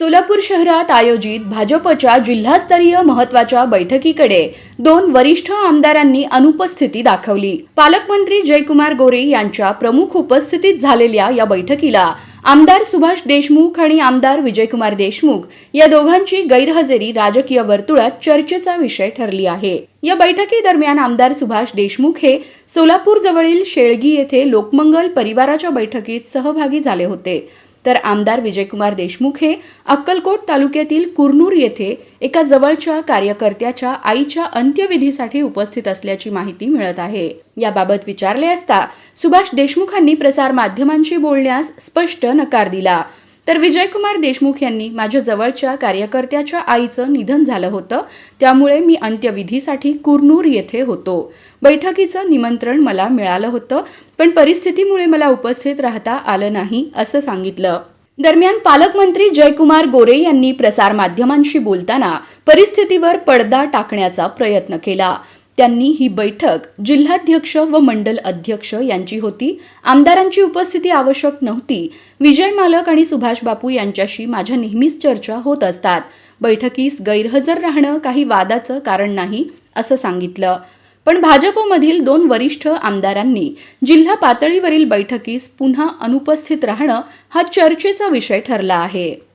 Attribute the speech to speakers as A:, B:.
A: सोलापूर शहरात आयोजित भाजपच्या जिल्हास्तरीय महत्त्वाच्या बैठकीकडे दोन वरिष्ठ आमदारांनी अनुपस्थिती दाखवली. पालकमंत्री जयकुमार गोरे यांच्या प्रमुख उपस्थितीत झालेल्या या बैठकीला आमदार सुभाष देशमुख आणि आमदार विजयकुमार देशमुख या दोघांची गैरहजेरी राजकीय वर्तुळात चर्चेचा विषय ठरली आहे. या बैठकीदरम्यान आमदार सुभाष देशमुख हे सोलापूर जवळील शेळगी येथे लोकमंगल परिवाराच्या बैठकीत सहभागी झाले होते. तर आमदार विजयकुमार देशमुख हे अक्कलकोट तालुक्यातील कुरनूर येथे एका जवळच्या कार्यकर्त्याच्या आईच्या अंत्यविधीसाठी उपस्थित असल्याची माहिती मिळत आहे. याबाबत विचारले असता सुभाष देशमुखांनी प्रसार माध्यमांशी बोलण्यास स्पष्ट नकार दिला. तर विजयकुमार देशमुख यांनी माझ्या जवळच्या कार्यकर्त्याच्या आईचं निधन झालं होतं. त्यामुळे मी अंत्यविधीसाठी कुरनूर येथे होतो. बैठकीचं निमंत्रण मला मिळालं होतं पण परिस्थितीमुळे मला उपस्थित राहता आलं नाही असं सांगितलं. दरम्यान पालकमंत्री जयकुमार गोरे यांनी प्रसारमाध्यमांशी बोलताना परिस्थितीवर पडदा टाकण्याचा प्रयत्न केला. त्यांनी ही बैठक जिल्हाध्यक्ष व मंडल अध्यक्ष यांची होती. आमदारांची उपस्थिती आवश्यक नव्हती. विजय मालक आणि सुभाष बापू यांच्याशी माझ्या नेहमीच चर्चा होत असतात. बैठकीस गैरहजर राहणं काही वादाचं कारण नाही असं सांगितलं. पण भाजपमधील दोन वरिष्ठ आमदारांनी जिल्हा पातळीवरील बैठकीस पुन्हा अनुपस्थित राहणं हा चर्चेचा विषय ठरला आहे.